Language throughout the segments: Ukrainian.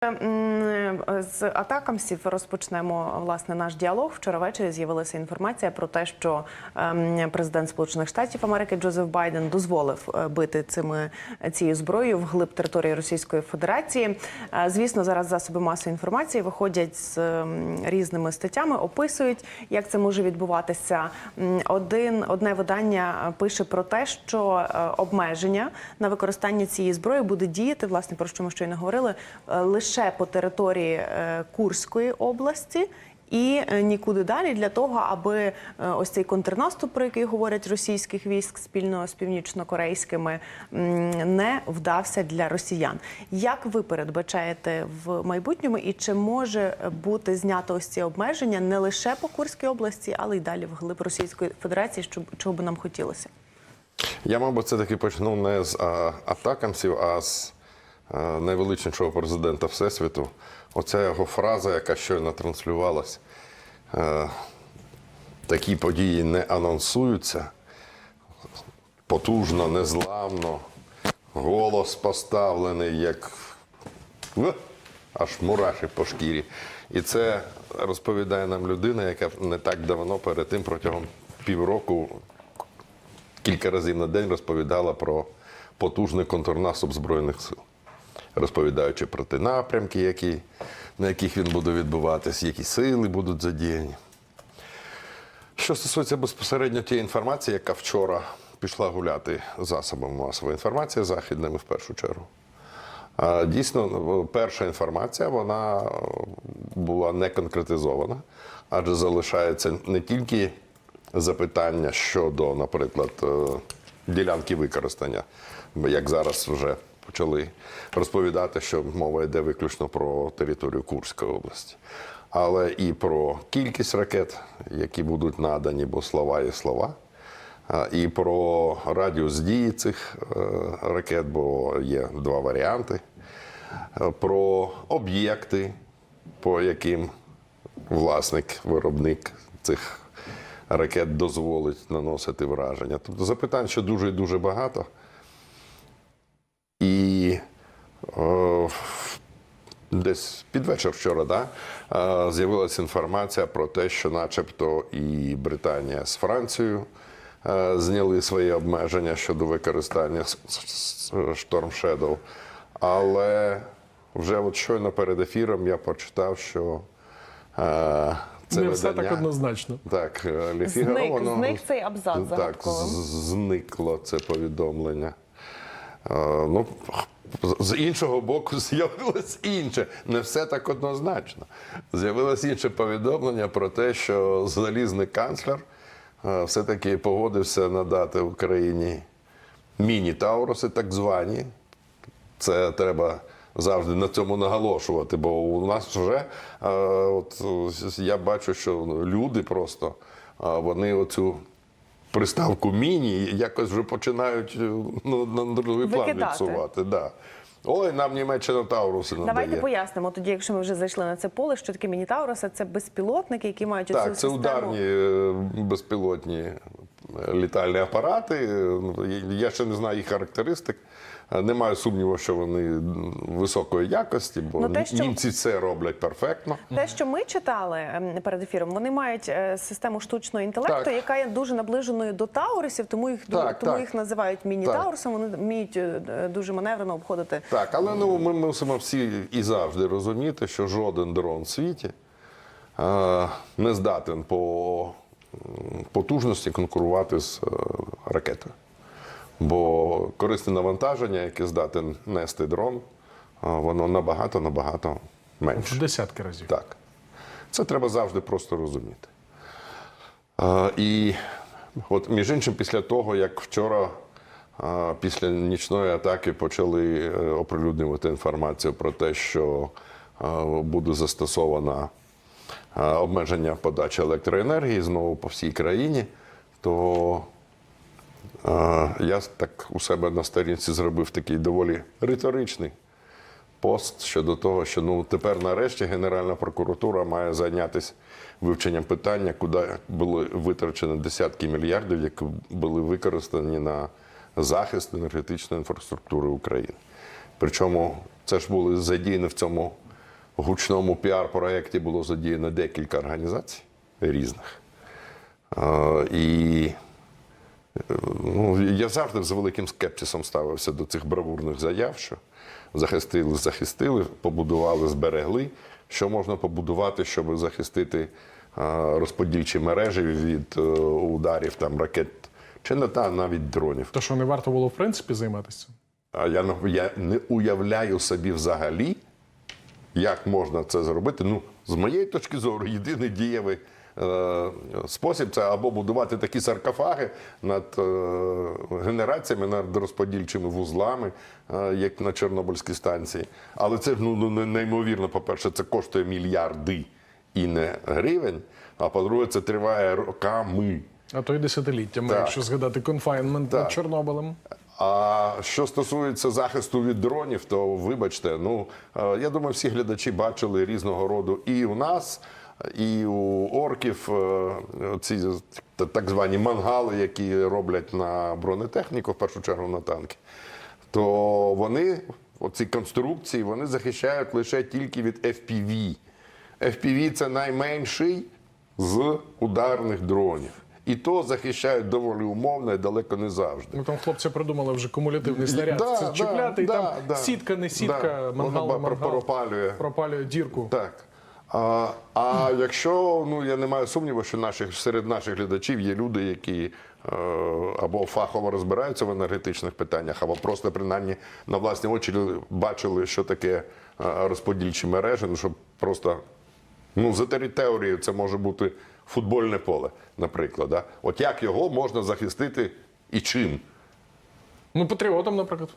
嗯 З атакамсів розпочнемо власне наш діалог. Вчора ввечері з'явилася інформація про те, що ем, президент Сполучених Штатів Америки Джозеф Байден дозволив е, бити цими цією зброєю вглиб території Російської Федерації. Е, Звісно, зараз засоби масової інформації виходять з ем, різними статтями, описують, як це може відбуватися. Один одне видання е, пише про те, що е, обмеження на використання цієї зброї буде діяти, власне, про що ми щойно говорили, е, лише по території е, Курської області. І е, нікуди далі для того, аби е, ось цей контрнаступ, про який говорять російських військ спільно з північно-корейськими, не вдався для росіян. Як ви передбачаєте в майбутньому, і чи може бути знято ось ці обмеження не лише по Курській області, але й далі вглиб Російської Федерації, що чого би нам хотілося? Я, мабуть, це таки почну не з а, атакамсів, а з найвеличнішого президента Всесвіту. Оця його фраза, яка щойно транслювалась. Е, такі події не анонсуються потужно, незламно, голос поставлений, як аж мураші по шкірі. І це розповідає нам людина, яка не так давно перед тим протягом півроку кілька разів на день розповідала про потужний контрнаступ Збройних сил, розповідаючи про ті напрямки, які, на яких він буде відбуватись, які сили будуть задіяні. Що стосується безпосередньо тієї інформації, яка вчора пішла гуляти засобами масової інформації, західними в першу чергу. Дійсно, перша інформація вона була не конкретизована, адже залишається не тільки запитання щодо, наприклад, е, ділянки використання, як зараз вже почали розповідати, що мова йде виключно про територію Курської області, але і про кількість ракет, які будуть надані, бо слова є слова. І про радіус дії цих е, ракет, бо є два варіанти. Е, Про об'єкти, по яким власник, виробник цих ракет дозволить наносити враження. Тобто запитань ще дуже і дуже багато. І е, десь під вечір вчора да, е, з'явилася інформація про те, що начебто і Британія з Францією е, зняли свої обмеження щодо використання Storm Shadow. Але вже от щойно перед ефіром я почитав, що е, це Не все так однозначно. так, е, Зник- воно- зник цей абзац Так, загадково. з- зникло це повідомлення. Е, Ну, з іншого боку, з'явилось інше. Не все так однозначно. З'явилось інше повідомлення про те, що залізний канцлер е, все-таки погодився надати Україні міні-тауруси, так звані. Це треба завжди на цьому наголошувати, бо у нас вже е, от, я бачу, що люди просто е, вони оцю приставку міні якось вже починають е, ну, на другий план Викидати. відсувати. Да. Ой, нам Німеччина Тауруси надає. Давайте пояснимо тоді, якщо ми вже зайшли на це поле, що таке мінітауруси, це безпілотники, які мають оцю Так, це систему. ударні е, безпілотні літальні апарати. Е, Я ще не знаю їх характеристик. Е, Не маю сумніву, що вони високої якості, бо Ну, те, що- німці це роблять перфектно. Те, що ми читали ем, перед ефіром, вони мають е, систему штучного інтелекту, Так. яка є дуже наближеною до таурусів, тому їх Так, тому так. їх називають міні-таурусом. Вони вміють е, дуже маневрено обходити. Так, але ну, ми мусимо всі і завжди розуміти, що жоден дрон в світі не здатен по потужності конкурувати з е, ракетою. Бо корисне навантаження, яке здатен нести дрон, е, воно набагато набагато менше. В десятки разів. Так. Це треба завжди просто розуміти. І от, між іншим, після того, як вчора, після нічної атаки, почали е, оприлюднювати інформацію про те, що буде застосовано а, обмеження подачі електроенергії знову по всій країні, то а, я так у себе на сторінці зробив такий доволі риторичний пост щодо того, що ну тепер нарешті Генеральна прокуратура має зайнятися вивченням питання, куди були витрачені десятки мільярдів, які були використані на захист енергетичної інфраструктури України. Причому це ж були задіяні в цьому гучному піар-проєкті було задіяно декілька організацій різних. І ну, я завжди з великим скепсисом ставився до цих бравурних заяв, що захистили, захистили, побудували, зберегли. Що можна побудувати, щоб захистити розподільчі мережі від е, ударів там, ракет чи не та навіть дронів. То що не варто було в принципі займатися? А я, я не уявляю собі взагалі, як можна це зробити. Ну, з моєї точки зору, єдиний дієвий е, спосіб це або будувати такі саркофаги над е, генераціями, над розподільчими вузлами, е, як на Чорнобильській станції. Але це ну, ну, неймовірно, по-перше, це коштує мільярди і не гривень. А по-друге, це триває роками. А то й десятиліттями, Так. якщо згадати конфайнмент над Чорнобилем. А що стосується захисту від дронів, то вибачте, ну е, я думаю, всі глядачі бачили різного роду і у нас, і у орків е, ці так звані мангали, які роблять на бронетехніку, в першу чергу на танки. То вони, оці конструкції, вони захищають лише тільки від FPV. FPV – це найменший з ударних дронів. І то захищають доволі умовно і далеко не завжди. Ну там хлопці придумали вже кумулятивний снаряд. Да, це да, чіпляти, і там да. сітка, не сітка, Да. мангал, Воно мангал. пропалює. пропалює дірку. Так. А, а якщо ну я не маю сумніву, що наших серед наших глядачів є люди, які е, або фахово розбираються в енергетичних питаннях, або просто принаймні на власні очі бачили, що таке е, розподільчі мережі, ну щоб просто ну за територією це може бути футбольне поле, наприклад. Да? От як його можна захистити і чим? Ну, патріотом, наприклад.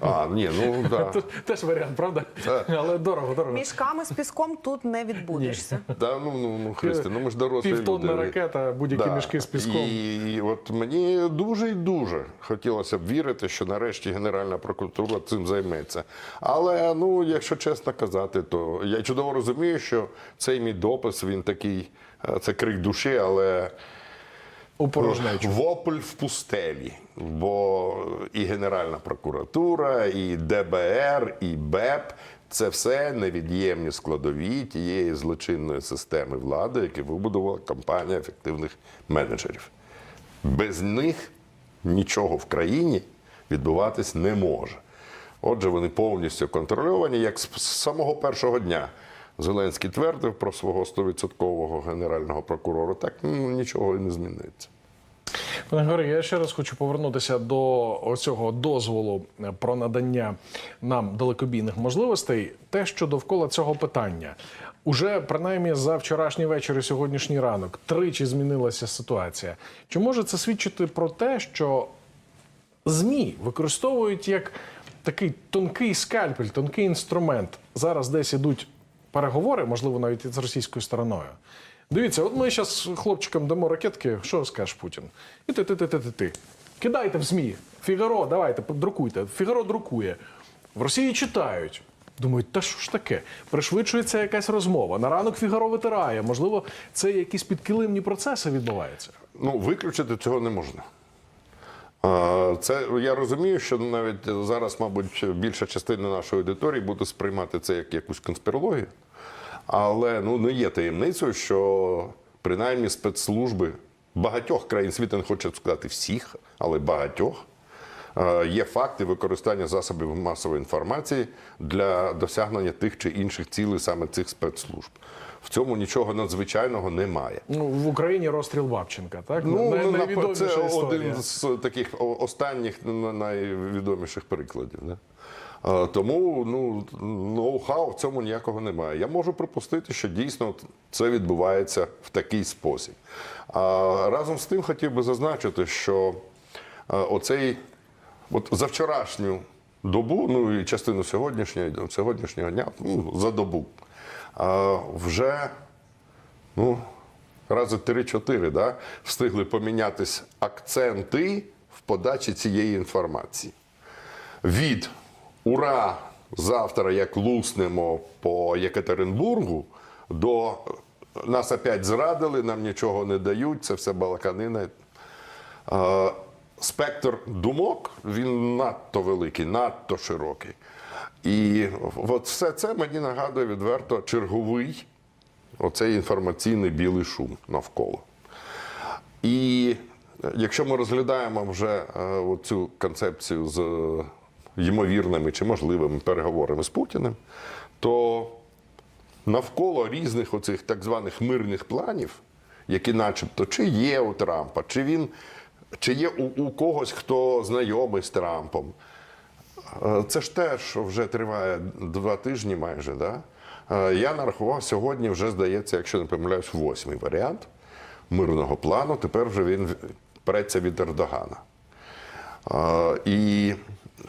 А, ні, ну да. Це Теж варіант, правда? Так. Але дорого, дорого. Мішками з піском тут не відбудешся. Да, ну, ну, ну Христи, ну ми ж дорослі Півтонна ракета, будь-які Да. мішки з піском. І от мені дуже і дуже хотілося б вірити, що нарешті Генеральна прокуратура цим займеться. Але ну, якщо чесно казати, то я чудово розумію, що цей мій допис він такий, е, це крик душі, але. Вопль в пустелі. Бо і Генеральна прокуратура, і ДБР, і БЕП це все невід'ємні складові тієї злочинної системи влади, яку вибудувала компанія ефективних менеджерів. Без них нічого в країні відбуватись не може. Отже, вони повністю контрольовані, як з самого першого дня. Зеленський твердив про свого 100% генерального прокурора, так ну, нічого і не зміниться. Пане Григорій, я ще раз хочу повернутися до цього дозволу про надання нам далекобійних можливостей. Те, що довкола цього питання, уже принаймні за вчорашній вечір і сьогоднішній ранок тричі змінилася ситуація. Чи може це свідчити про те, що ЗМІ використовують як такий тонкий скальпель, тонкий інструмент. Зараз десь ідуть переговори, можливо, навіть із російською стороною. Дивіться, от ми зараз хлопчикам дамо ракетки, що скаже Путін? І ти, ти, ти, ти, ти, ти. Кидайте в ЗМІ. Фігаро, давайте, друкуйте. Фігаро друкує. В Росії читають. Думають, та що ж таке? Пришвидшується якась розмова. На ранок Фігаро витирає. Можливо, це якісь підкилимні процеси відбуваються. Ну, виключити цього не можна. Це я розумію, що навіть зараз, мабуть, більша частина нашої аудиторії буде сприймати це як якусь конспірологію. Але ну не є таємницею, що принаймні спецслужби багатьох країн світу, не хочу сказати всіх, але багатьох. е, Є факти використання засобів масової інформації для досягнення тих чи інших цілей саме цих спецслужб. В цьому нічого надзвичайного немає. Ну, в Україні розстріл Бабченка, так? Ну, Най- ну, найвідоміша це історія. один з таких останніх найвідоміших прикладів. Да? Тому ну, ноу-хау в цьому ніякого немає. Я можу припустити, що дійсно це відбувається в такий спосіб. А разом з тим хотів би зазначити, що оцей от за вчорашню добу, ну і частину сьогоднішнього, сьогоднішнього дня, ну, за добу, вже ну, рази 3-4 да, встигли помінятись акценти в подачі цієї інформації. Від ура! Завтра як луснемо по Єкатеринбургу до нас опять зрадили, нам нічого не дають, це все балаканина. Спектр думок він надто великий, надто широкий. І от все це мені нагадує відверто черговий оцей інформаційний білий шум навколо. І е, якщо ми розглядаємо вже е, цю концепцію з е, ймовірними чи можливими переговорами з Путіним, то навколо різних оцих так званих мирних планів, які начебто чи є у Трампа, чи він чи є у, у когось, хто знайомий з Трампом. Е, Це ж теж вже триває два тижні майже. Да? Е, Я нарахував сьогодні, вже здається, якщо не помиляюсь, восьмий варіант мирного плану. Тепер вже він переться від Ердогана. Е, І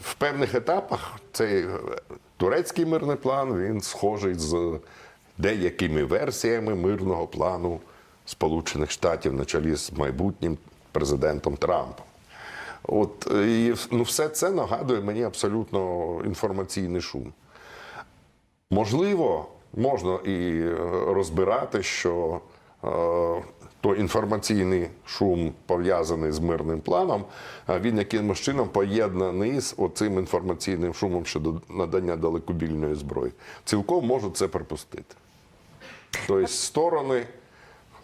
в певних етапах цей турецький мирний план він схожий з деякими версіями мирного плану Сполучених Штатів на чолі з майбутнім президентом Трампом. От і ну, все це нагадує мені абсолютно інформаційний шум. Можливо, можна і е, розбирати, що е, то інформаційний шум пов'язаний з мирним планом, він якимось чином поєднаний з оцим інформаційним шумом щодо надання далекобільної зброї. Цілком можу це припустити. Тобто сторони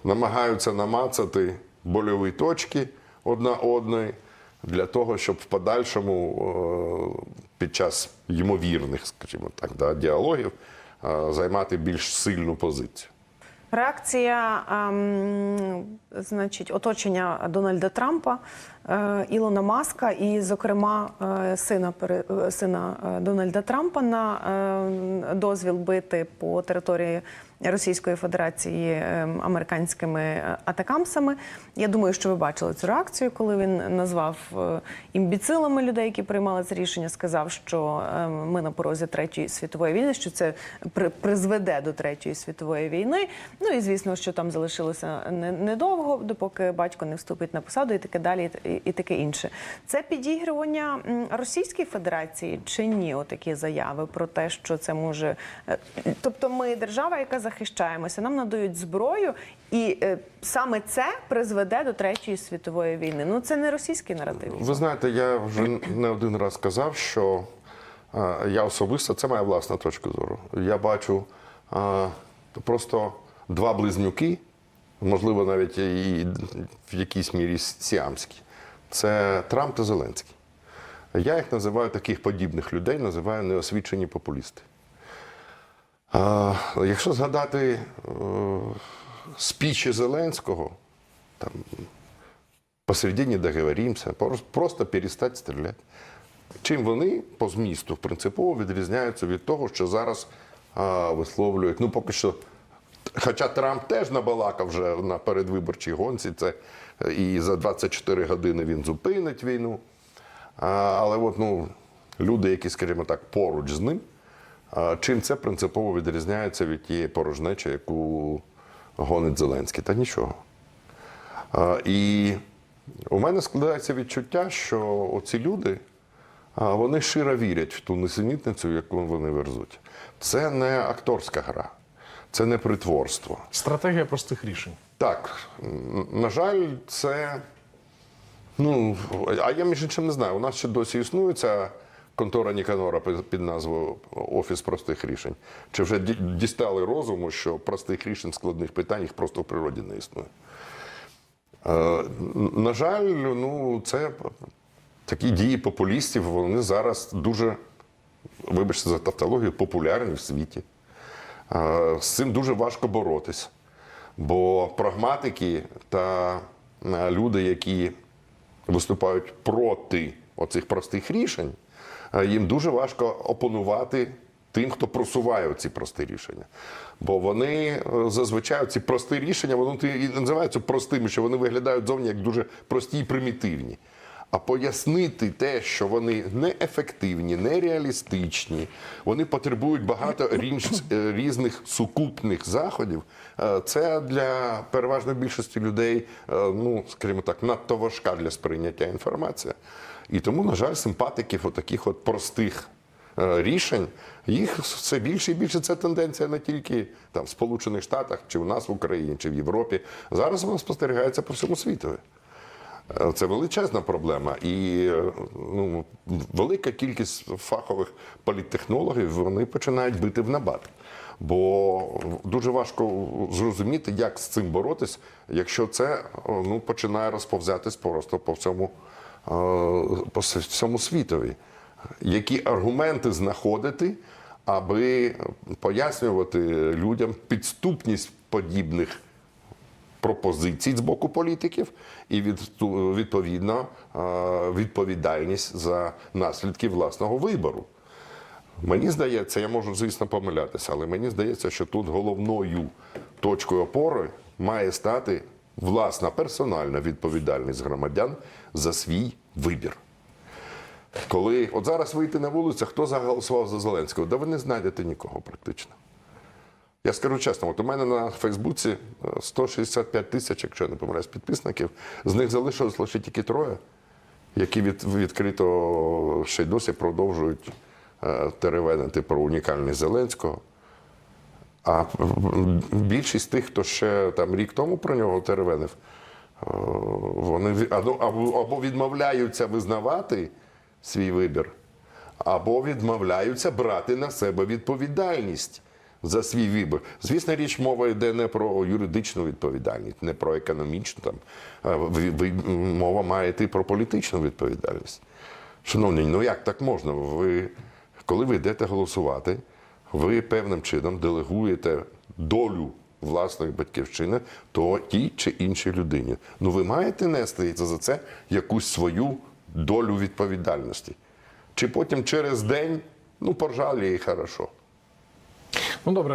намагаються намацати больові точки одна одної для того, щоб в подальшому е, під час ймовірних, скажімо так, да, діалогів е, займати більш сильну позицію. Реакція, ем, значить, оточення Дональда Трампа, Ілона Маска і, зокрема, е, сина, е, сина е, Дональда Трампа на е, дозвіл бити по території Російської Федерації е, американськими е, атакамсами. Я думаю, що ви бачили цю реакцію, коли він назвав е, імбіцилами людей, які приймали це рішення, сказав, що е, ми на порозі третьої світової війни, що це при- призведе до третьої світової війни. Ну і звісно, що там залишилося не- недовго, допоки батько не вступить на посаду, і таке далі, і, таке інше. Це підігрування Російській Федерації чи ні? Отакі заяви про те, що це може. е, Тобто, ми держава, яка захищаємося, нам надають зброю, і е, саме це призведе до третьої світової війни. Ну це не російський наратив. Ви знаєте, я вже не один раз казав, що е, я особисто, це моя власна точка зору. Я бачу просто два близнюки, можливо, навіть і в якійсь мірі сіамські. Це Трамп та Зеленський. Я їх називаю таких подібних людей, називаю неосвічені популісти. А, якщо згадати е, спічі Зеленського, там посередині договоримося, просто перестати стріляти. Чим вони по змісту принципово відрізняються від того, що зараз а, висловлюють. Ну, поки що, хоча Трамп теж набалакав вже на передвиборчій гонці, це і за 24 години він зупинить війну. Але от, ну, люди, які, скажімо так, поруч з ним, чим це принципово відрізняється від тієї порожнечі, яку гонить Зеленський? Та нічого. І у мене складається відчуття, що оці люди вони щиро вірять в ту несенітницю, яку вони верзуть. Це не акторська гра, це не притворство. Стратегія простих рішень. Так, на жаль, це. Ну, а я між іншим не знаю. У нас ще досі існує ця контора Ніканора під назвою Офіс простих рішень. Чи вже дістали розуму, що простих рішень складних питань їх просто в природі не існує? Е, На жаль, ну це такі дії популістів, вони зараз дуже, вибачте за тавтологію, популярні в світі. З цим дуже важко боротися. Бо прагматики та е, люди, які виступають проти оцих простих рішень, е, їм дуже важко опонувати тим, хто просуває ці прості рішення. Бо вони е, зазвичай ці прості рішення, вони і називаються простими, що вони виглядають зовні як дуже прості і примітивні. А пояснити те, що вони неефективні, нереалістичні, вони потребують багато е, різних сукупних заходів. е, Це для переважної більшості людей, е, ну скажімо так, надто важка для сприйняття інформація. І тому, на жаль, симпатиків отаких от простих рішень, їх все більше і більше. Це тенденція не тільки там в Сполучених Штатах, чи в нас в Україні, чи в Європі. Зараз вона спостерігається по всьому світові. Е, Це величезна проблема, і е, ну, велика кількість фахових політтехнологів вони починають бити в набат. Бо дуже важко зрозуміти, як з цим боротись, якщо це ну, починає розповзятись просто по всьому, е, по всьому світові. Які аргументи знаходити, аби пояснювати людям підступність подібних пропозицій з боку політиків і від, відповідно відповідальність за наслідки власного вибору. Мені здається, я можу, звісно, помилятися, але мені здається, що тут головною точкою опори має стати власна персональна відповідальність громадян за свій вибір. Коли от зараз вийти на вулицю, хто заголосував за Зеленського? Да ви не знайдете нікого практично. Я скажу чесно, от у мене на Фейсбуці е, 165 тисяч, якщо я не помиляюсь, підписників. З них залишилось лише тільки троє, які від, відкрито ще й досі продовжують е, теревенити про унікальність Зеленського. А більшість тих, хто ще там рік тому про нього теревенив, е, вони або або відмовляються визнавати свій вибір, або відмовляються брати на себе відповідальність за свій вибір. Звісно, річ мова йде не про юридичну відповідальність, не про економічну там мова має йти про політичну відповідальність. Шановні, ну як так можна? Ви, коли ви йдете голосувати, ви певним чином делегуєте долю власної батьківщини то тій чи іншій людині. Ну ви маєте нести за це якусь свою долю відповідальності. Чи потім через день, ну, поржали і хорошо. Ну добре.